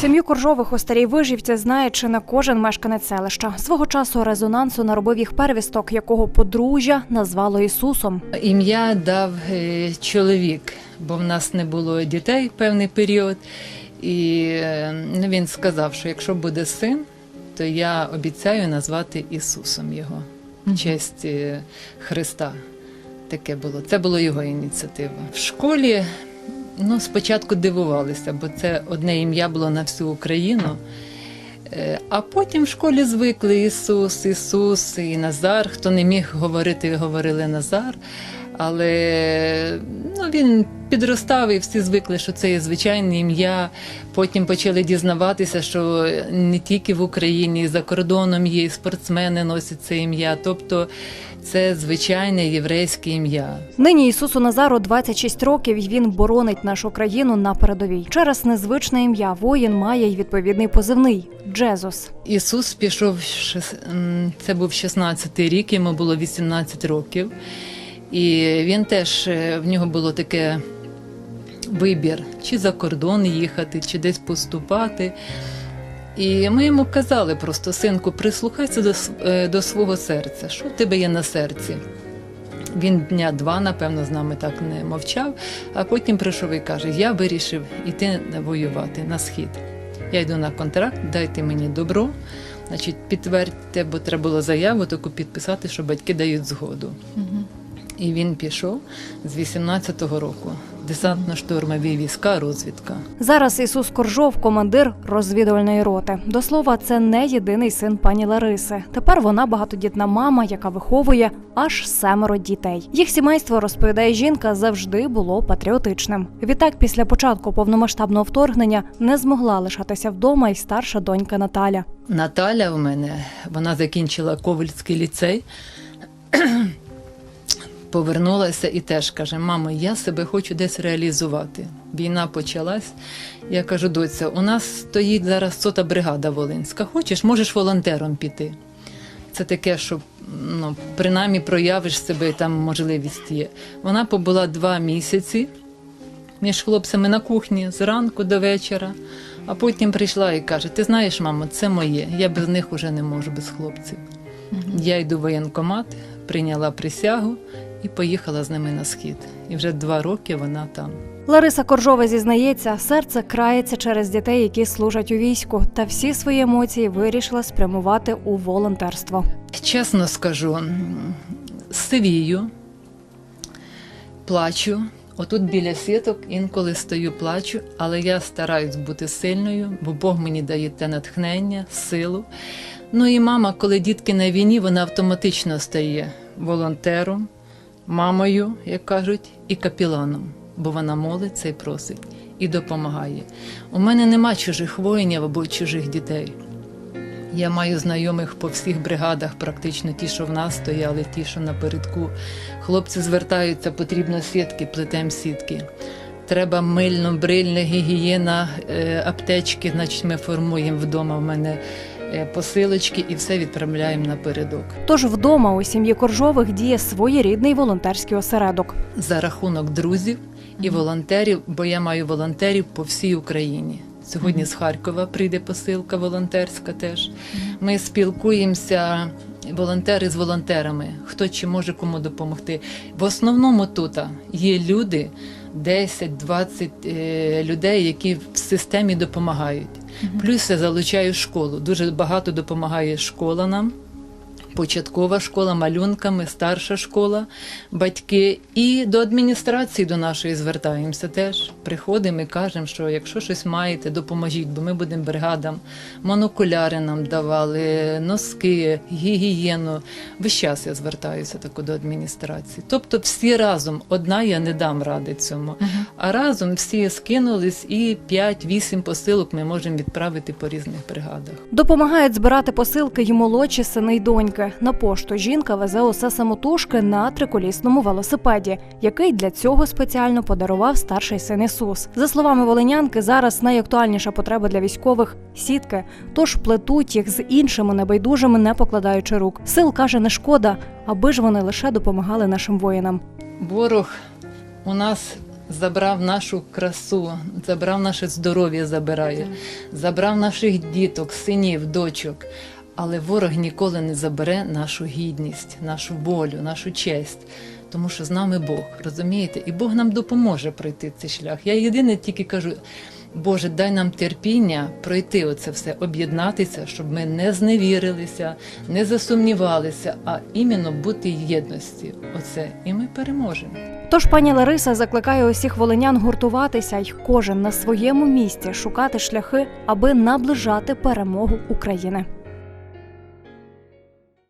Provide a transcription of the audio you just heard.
Сім'ю Коржових у старій вижівці знає чи не кожен мешканець селища. Свого часу резонансу наробив їх первісток, якого подружжя назвало Ісусом. Ім'я дав е, чоловік, бо в нас не було дітей певний період. І е, він сказав, що якщо буде син, то я обіцяю назвати Ісусом його в честь е, Христа. Таке було. Це була його ініціатива. В школі ну, спочатку дивувалися, бо це одне ім'я було на всю Україну. Е, А потім в школі звикли Ісус, Ісус і Назар. Хто не міг говорити, говорили Назар. Але ну, він підростав і всі звикли, що це є звичайне ім'я. Потім почали дізнаватися, що не тільки в Україні, і за кордоном є, і спортсмени носять це ім'я. Тобто це звичайне єврейське ім'я. Нині Ісусу Назару 26 років, і він боронить нашу країну на передовій. Через незвичне ім'я воїн має й відповідний позивний Джезус. Ісус пішов, це був 16-й рік, йому було 18 років. І він теж, е, в нього було таке вибір, чи за кордон їхати, чи десь поступати. І ми йому казали просто, синку, прислухайся до, е, до свого серця, що в тебе є на серці. Він дня два, напевно, з нами так не мовчав, а потім прийшов і каже: Я вирішив іти воювати на схід. Я йду на контракт, дайте мені добро, значить, підтвердьте, бо треба було заяву таку підписати, що батьки дають згоду. І він пішов з 18-го року. Десантно-штурмові війська, розвідка. Зараз Ісус Коржов командир розвідувальної роти. До слова, це не єдиний син пані Лариси. Тепер вона багатодітна мама, яка виховує аж семеро дітей. Їх сімейство розповідає жінка завжди було патріотичним. Відтак, після початку повномасштабного вторгнення не змогла лишатися вдома й старша донька Наталя. Наталя в мене, вона закінчила Ковальський ліцей. Повернулася і теж каже: мамо, я себе хочу десь реалізувати. Війна почалась. Я кажу, доця, у нас стоїть зараз сота бригада Волинська. Хочеш, можеш волонтером піти. Це таке, що ну, принаймні проявиш себе, там можливість є. Вона побула два місяці між хлопцями на кухні зранку до вечора, а потім прийшла і каже: Ти знаєш, мамо, це моє. Я без них уже не можу, без хлопців. Я йду в воєнкомат, прийняла присягу і поїхала з ними на схід. І вже два роки вона там. Лариса Коржова зізнається, серце крається через дітей, які служать у війську, та всі свої емоції вирішила спрямувати у волонтерство. Чесно скажу, сивію, плачу. Отут біля сіток інколи стою, плачу, але я стараюсь бути сильною, бо Бог мені дає те натхнення, силу. Ну і мама, коли дітки на війні, вона автоматично стає волонтером, мамою, як кажуть, і капіланом, бо вона молиться і просить і допомагає. У мене нема чужих воїнів або чужих дітей. Я маю знайомих по всіх бригадах, практично ті, що в нас стояли, ті, що напередку. Хлопці звертаються, потрібно сітки, плетем сітки. Треба мильно, брильне, гігієна, е, аптечки, значить ми формуємо вдома. В мене посилочки і все відправляємо напередок. Тож вдома у сім'ї Коржових діє своєрідний волонтерський осередок. За рахунок друзів і волонтерів, бо я маю волонтерів по всій Україні. Сьогодні з Харкова прийде посилка волонтерська теж. Ми спілкуємося, волонтери з волонтерами, хто чи може кому допомогти. В основному тут є люди, 10-20 е, людей, які в системі допомагають. Плюс я залучаю школу. Дуже багато допомагає школа нам. Початкова школа малюнками, старша школа, батьки і до адміністрації до нашої звертаємося теж. Приходимо і кажемо, що якщо щось маєте, допоможіть, бо ми будемо бригадам. Монокуляри нам давали, носки, гігієну. Весь час я звертаюся тако до адміністрації. Тобто всі разом, одна я не дам ради цьому. А разом всі скинулись і 5-8 посилок ми можемо відправити по різних бригадах. Допомагають збирати посилки й молодші сини й доньки. На пошту жінка везе усе самотужки на триколісному велосипеді, який для цього спеціально подарував старший син Ісус. За словами волинянки, зараз найактуальніша потреба для військових сітки, тож плетуть їх з іншими небайдужими, не покладаючи рук. Сил каже, не шкода, аби ж вони лише допомагали нашим воїнам. Ворог у нас забрав нашу красу, забрав наше здоров'я, забирає, забрав наших діток, синів, дочок. Але ворог ніколи не забере нашу гідність, нашу волю, нашу честь. Тому що з нами Бог, розумієте? І Бог нам допоможе пройти цей шлях. Я єдине тільки кажу, Боже, дай нам терпіння пройти оце все, об'єднатися, щоб ми не зневірилися, не засумнівалися, а іменно бути в єдності. Оце, і ми переможемо. Тож пані Лариса закликає усіх волинян гуртуватися й кожен на своєму місці шукати шляхи, аби наближати перемогу України.